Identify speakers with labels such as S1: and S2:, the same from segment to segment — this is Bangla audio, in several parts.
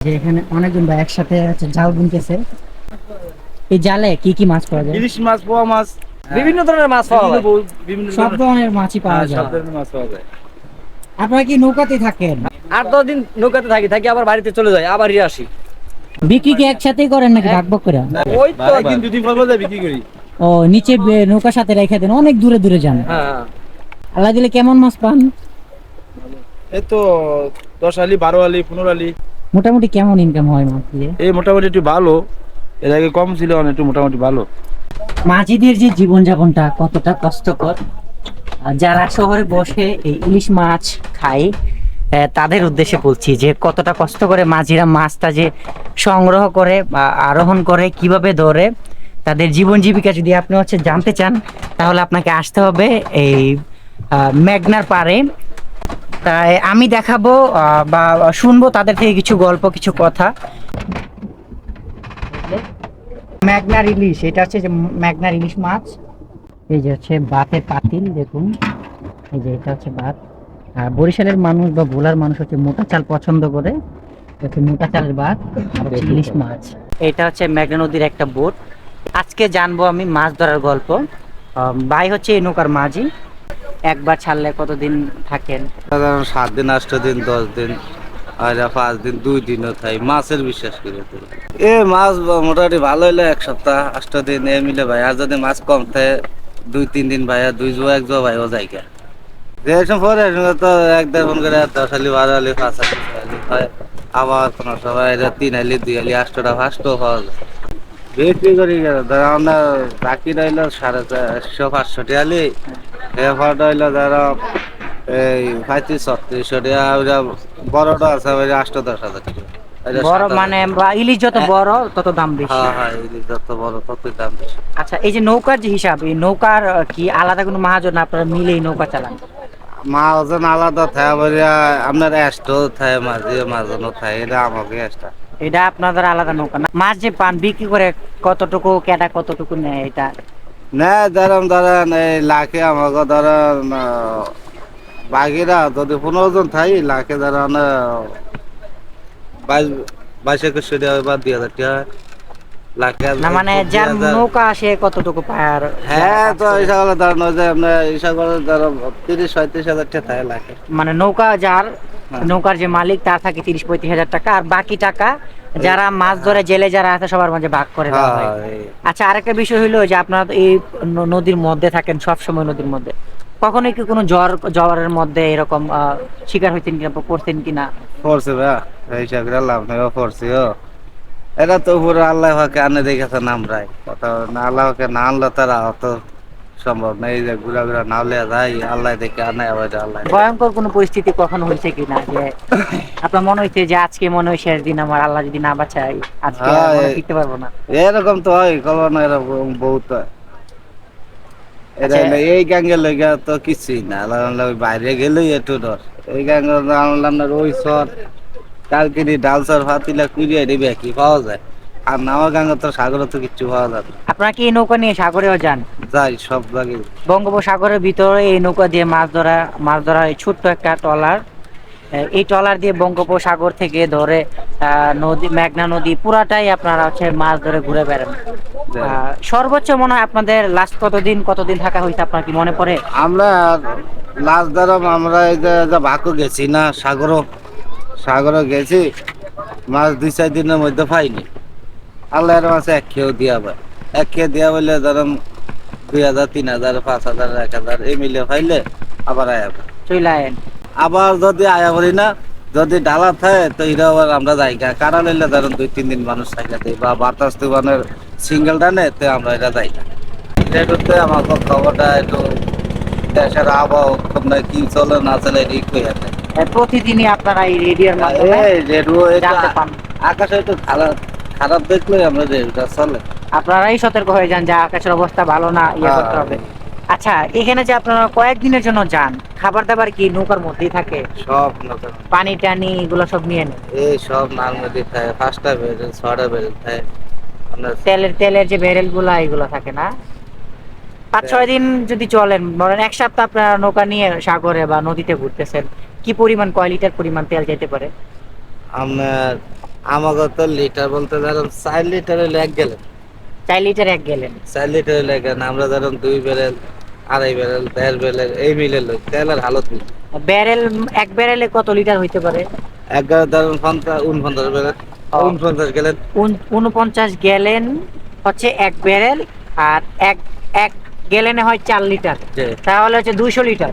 S1: যে এখানে অনেকজন ভাই একসাথে হচ্ছে জাল বুনতেছে। এই জালে কি কি মাছ পাওয়া যায়?
S2: ইলিশ মাছ পোয়া মাছ
S3: বিভিন্ন ধরনের মাছ পাওয়া যায়।
S2: বিভিন্ন
S1: সব
S2: ধরনের-
S1: মাছই পাওয়া
S2: হ্যাঁ,
S1: যায়।
S2: সব ধরনের মাছ পাওয়া যায়।
S1: আপনারা কি নৌকাতে থাকেন?
S3: আট দশ দিন নৌকাতে থাকি থাকি আবার বাড়িতে চলে যাই আবার আসি।
S1: বিক্রি কি একসাথেই করেন নাকি ভাগ ভাগ করে?
S3: ওই তো
S2: একদিন দুদিন পর পর বিক্রি করি।
S1: ও নিচে নৌকার সাথে রেখে দেন অনেক দূরে দূরে যান।
S3: হ্যাঁ।
S1: আল্লাহ দিলে কেমন মাছ পান?
S2: এই তো দশ আলি বারো আলি পনেরো আলি।
S1: মোটামুটি কেমন ইনকাম হয় মাছ দিয়ে
S2: এই মোটামুটি একটু ভালো। এর আগে কম ছিল এখন একটু মোটামুটি ভালো।
S1: মাঝিদের যে জীবনযাপনটা কতটা কষ্টকর। যারা শহরে বসে এই ইলিশ মাছ খায় তাদের উদ্দেশ্যে বলছি যে কতটা কষ্ট করে মাঝিরা মাছটা যে সংগ্রহ করে বা আরোহণ করে কীভাবে ধরে তাদের জীবন জীবিকা যদি আপনি হচ্ছে জানতে চান তাহলে আপনাকে আসতে হবে এই মেঘনার পাড়ে। তাই আমি দেখাবো বা শুনব তাদের থেকে কিছু গল্প কিছু কথা। ম্যাগনার ইলিশ এটা হচ্ছে যে ম্যাগনার ইলিশ মাছ। এই যে হচ্ছে বাতের পাতিল দেখুন। এই যে এটা হচ্ছে বাত। আর বরিশালের মানুষ বা ভোলার মানুষ হচ্ছে মোটা চাল পছন্দ করে। হচ্ছে মোটা চালের ভাত আর ইলিশ মাছ। এটা হচ্ছে মেঘনা নদীর একটা বোট। আজকে জানব আমি মাছ ধরার গল্প। ভাই হচ্ছে এই নৌকার মাঝি। একবার ছাড়লে কতদিন থাকেন?
S4: সাধারণ সাত দিন, আষ্ট দিন, দশ দিন, আর পাঁচ দিন, দুই দিনও থাই। মাছের বিশ্বাস করে। এ মাছ মোটামুটি ভালো হইলে এক সপ্তাহ, আষ্ট দিন, এ মিলে ভাই। আর যদি মাছ কম থাকে, দুই, তিন দিন ভাই আর দুই জো এক জো ভাই ও জায়গা যেসব পরে তো এক দেড় ফোন করে দশ আলি, বারো আলি, পাঁচ আলি, ছয় আলি হয়। আবার কোনো এটা তিন আলি, দুই আলি, আষ্টটা ফার্স্টও পাওয়া যায়। বিক্রি করি আমরা বাকি রইল সাড়ে চারশো পাঁচশোটি আলি। রইল ধরো এই পঁয়ত্রিশ ছত্রিশশো টাকা ওইটা বড়টা আছে ওই দশ হাজার টাকা।
S1: বড় মানে ইলিশ যত বড় তত দাম বেশি।
S4: হ্যাঁ হ্যাঁ ইলিশ যত বড় ততই দাম বেশি।
S1: আচ্ছা এই যে নৌকার যে হিসাব এই নৌকার কি আলাদা কোনো মাহাজন আপনারা মিলে নৌকা চালান?
S4: মা ওজন আলাদা থাকে বলিয়া আপনার এস্টো থাকে মাঝে মাঝনও থাকে এটা আমাকে এক্সট্রা।
S1: এটা আপনাদের আলাদা নৌকা না? মাছ যে পান বিক্রি করে কতটুকু কেটা কতটুকু নেয় এটা?
S4: না ধরেন ধরেন এই লাখে আমাকে ধরেন যদি পনেরো জন থাই লাখে ধরেন বাইশ বা দুই হাজার টাকা।
S1: না মানে যার নৌকা আসে কতটুকু পায়
S4: হ্যাঁ তো ঈশা করলে ধরেন ওই যে আপনার ঈশা করে ধরো তিরিশ পঁয়ত্রিশ হাজার টাকা থাকে লাখে।
S1: মানে নৌকা যার। নৌকার যে মালিক তার থাকে তিরিশ পঁয়ত্রিশ হাজার টাকা। আর বাকি টাকা যারা মাছ ধরে জেলে যারা আছে সবার মাঝে ভাগ করে দেওয়া হয়।
S4: হ্যাঁ,
S1: আচ্ছা আরেকটা বিষয় হলো যে আপনারা এই নদীর মধ্যে থাকেন সব সময় নদীর মধ্যে। কখনো কি কোনো জ্বর জ্বরের মধ্যে এরকম শিকার হইতেন কিনা বা পড়তেন কিনা?
S4: পড়ছে ভাই হিসাব করে লাভ নেই পড়ছি ও। এটা তো উপরে আল্লাহ হকে আনে দেখেছে নামরাই কথা না আল্লাহকে না আনলে তারা অত সম্ভব নেই যে ঘুরা ঘুরা নামলে যায় আল্লাহ দেখে আনে আবার আল্লাহ
S1: ভয়ঙ্কর কোনো পরিস্থিতি কখনো হয়েছে কিনা যে আপনার মনে হয়েছে যে আজকে মনে হয় শেষ দিন আমার আল্লাহ যদি না বাঁচায় আজকে
S4: এই-
S1: ফিরতে পারব না?
S4: এরকম তো হয় কল্পনা এরকম বহুত হয়।
S1: আচ্ছা।
S4: এই গ্যাঙ্গে লেগে তো কিছুই না বাইরে গেলেই একটু ডর এই গ্যাঙ্গে আনলাম না ওই সর কালকিরি ডাল সর ফাতিলা কুড়িয়ে দিবে কি পাওয়া যায়? আর নামা গাঙ্গে তো সাগরে তো কিচ্ছু পাওয়া যাবে না।
S1: আপনারা কি এই নৌকা নিয়ে সাগরেও যান?
S4: যাই সব জায়গায়
S1: বঙ্গোপসাগরের ভিতরে এই নৌকা দিয়ে মাছ ধরা মাছ ধরা এই ছোট্ট একটা ট্রলার। আহ, এই ট্রলার দিয়ে বঙ্গোপসাগর থেকে ধরে আহ, নদী মেঘনা নদী পুরাটাই আপনারা হচ্ছে মাছ ধরে ঘুরে বেড়ান। আহ, সর্বোচ্চ মনে হয় আপনাদের লাস্ট কতদিন কতদিন থাকা হয়েছে আপনার কি মনে পড়ে?
S4: আমরা লাস্ট ধরম আমরা এই যে যে ভাকু গেছি না সাগরও সাগরও গেছি। মাছ দুই চার দিনের মধ্যে পাইনি। আল্লাহর মাছে এক খেয়েও দিয়া ভাই এক খেয়ে দিয়া বললে ধরুন দুই হাজার তিন হাজার পাঁচ হাজার এক হাজার এই মিলে পাইলে আবার আয়া।
S1: চলে আয়েন।
S4: আবার যদি আয়া করি না যদি ডালা থাকে তো এটা আবার আমরা যাই গা। কারা লইলে ধরুন দুই তিন দিন মানুষ থাকে দেয় বা বাতাস তুফানের সিঙ্গেল ডানে তো আমরা এটা যাই না এটাতে আমাকে খবরটা একটু দেশের আবহাওয়া না কি চলে না চলে এটি কইয়া দেয়
S1: আহ, প্রতিদিনই আপনারা এই রেডিওর মাধ্যমে
S4: রেডিও এটা আকাশে একটু খারাপ খারাপ দেখলে আমরা রেডিওটা চলে।
S1: আপনারাই সতর্ক হয়ে যান যে আকাশের অবস্থা ভালো না ইয়ে করতে হবে। আচ্ছা এখানে যে আপনারা কয়েকদিনের জন্য যান খাবার দাবার কি নৌকার মধ্যেই থাকে?
S4: সব
S1: পানি টানি এগুলো সব নিয়ে নেন?
S4: এই সব নাল নদী খায় পাঁচটা বেরেল ছটা বেরেল খায়
S1: তেলের তেলের যে ব্যারেলগুলা এগুলো থাকে না? পাঁচ ছয় দিন যদি চলেন ধরেন এক সপ্তাহ আপনারা নৌকা নিয়ে সাগরে বা নদীতে ঘুরতেছেন কি পরিমাণ কয় লিটার পরিমাণ তেল যেতে পারে?
S4: আপনার আমাকে তো লিটার বলতে ধরুন চার লিটার হলে এক গেলেন
S1: চার লিটার এক গেলেন
S4: চার লিটার হলে এক গেলেন আমরা ধরুন দুই বেরেল আড়াই বেরেল দেড় বেরেল এই মিলে লই তেলের হালত নেই
S1: ব্যারেল এক ব্যারেলে কত লিটার হইতে পারে?
S4: এক ধরুন পঞ্চাশ উনপঞ্চাশ বেরেল
S1: ও।
S4: উনপঞ্চাশ গেলেন
S1: উনপঞ্চাশ গ্যালেন হচ্ছে এক ব্যারেল আর এক এক গ্যালেনে হয় চার লিটার। তাহলে হচ্ছে দুইশো লিটার।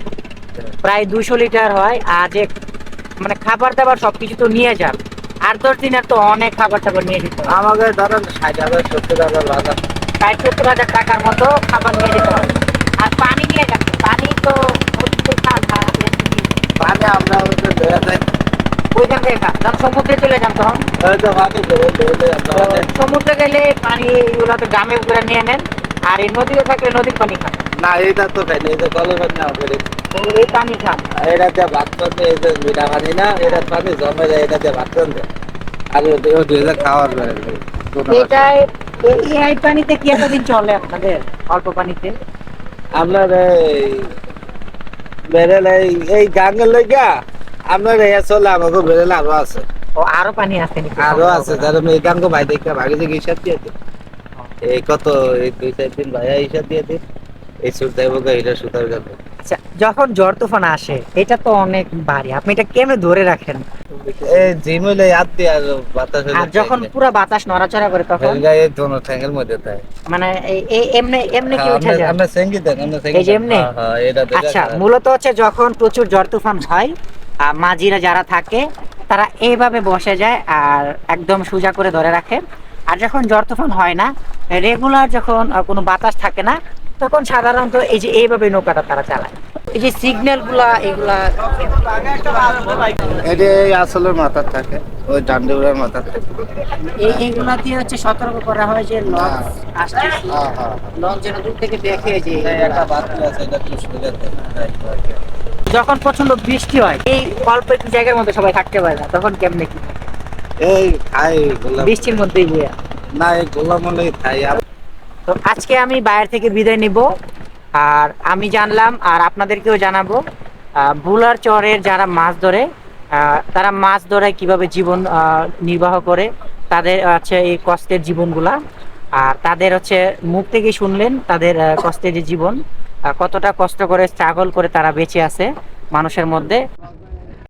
S1: প্রায় দুশো লিটার হয় আর যে মানে খাবার দাবার সবকিছু তো নিয়ে যান। আট দশ দিনের তো অনেক খাবার টাবার নিয়ে দিত
S4: আমাকে ধরেন ষাট হাজার সত্তর হাজার বাজার
S1: ষাট সত্তর হাজার টাকার মতো খাবার নিয়ে হবে। আর পানি নিয়ে যাচ্ছে পানি তো আর
S4: মানে আমরা
S1: ওইখান থেকে খান তখন সমুদ্রে চলে যান তখন?
S4: পানি
S1: সমুদ্রে গেলে পানি এগুলো তো গ্রামে করে নিয়ে নেন আর এই নদীতে থাকলে নদীর পানি খান।
S4: না এটা তো খাই না এটা কলের পানি
S1: এই খান
S4: দিয়ে ভাত পানি এই যে মিঠা পানি না এটা পানি জমে যায় এটা দিয়ে ভাত দেয়। আর ওই দুই হাজার খাওয়ার
S1: এটাই এই- পানিতে কি এতদিন চলে আপনাদের অল্প পানিতে?
S4: আপনার এই বেরেল এই এই গাঙ্গের লইগা আপনার এই চলে আমাকে বেরেল আরও আছে।
S1: ও আরও পানি আছে
S4: আরও আছে যারা এই গাঙ্গ ভাই দেখে ভাগে থেকে হিসাব দিয়ে এই কত এই দুই চার দিন ভাইয়া হিসাব দিয়ে দিন এই সুর এটা সুতার যাবে
S1: আচ্ছা যখন জ্বর তুফান আসে এটা তো অনেক ভারী আপনি এটা কেমনে ধরে রাখেন?
S4: এই জিম হইলে হাত দিয়ে আর বাতাস
S1: আর যখন পুরো বাতাস নড়াচড়া করে তখন?
S4: গায়ে দোনো ঠ্যাঙ্গের মধ্যে দেয়।
S1: মানে এই- এই এমনি এমনি কি উঠে যায়?
S4: আমরা সেঙ্গি দেন আমরা সেঙ্গি
S1: এই যে এমনি?
S4: হ্যাঁ এটা
S1: আচ্ছা মূলত হচ্ছে যখন প্রচুর ঝড় তুফান হয় আর মাঝিরা যারা থাকে তারা এইভাবে বসে যায় আর একদম সোজা করে ধরে রাখে। আর যখন জ্বর তুফান হয় না রেগুলার যখন কোনো বাতাস থাকে না তখন সাধারণত এই যে এইভাবে নৌকাটা তারা চালায়। এই যে সিগন্যালগুলা এগুলা
S4: এটা এই আসলের মাথা থাকে ওই ডান্ডুরার মাথা থাকে।
S1: এই এইগুলা দিয়ে হচ্ছে সতর্ক করা হয় যে লঞ্চ আসতেছে।
S4: হ্যাঁ হ্যাঁ
S1: লঞ্চ যেন দূর থেকে দেখে যে
S4: একটা বাতি আছে এটা
S1: যখন প্রচণ্ড বৃষ্টি হয় এই অল্প একটু জায়গার মধ্যে সবাই থাকতে পারে না তখন কেমনে কি?
S4: এই খাই গোলাপ
S1: বৃষ্টির মধ্যে গিয়ে।
S4: না এই গোলাপ খাই।
S1: তো আজকে আমি বাইরে থেকে বিদায় নিব। আর আমি জানলাম আর আপনাদেরকেও জানাব ভুলার চরের যারা মাছ ধরে তারা মাছ ধরে কীভাবে জীবন নির্বাহ করে তাদের হচ্ছে এই কষ্টের জীবনগুলা। আর তাদের হচ্ছে মুখ থেকে শুনলেন তাদের কষ্টের যে জীবন কতটা কষ্ট করে স্ট্রাগল করে তারা বেঁচে আছে মানুষের মধ্যে।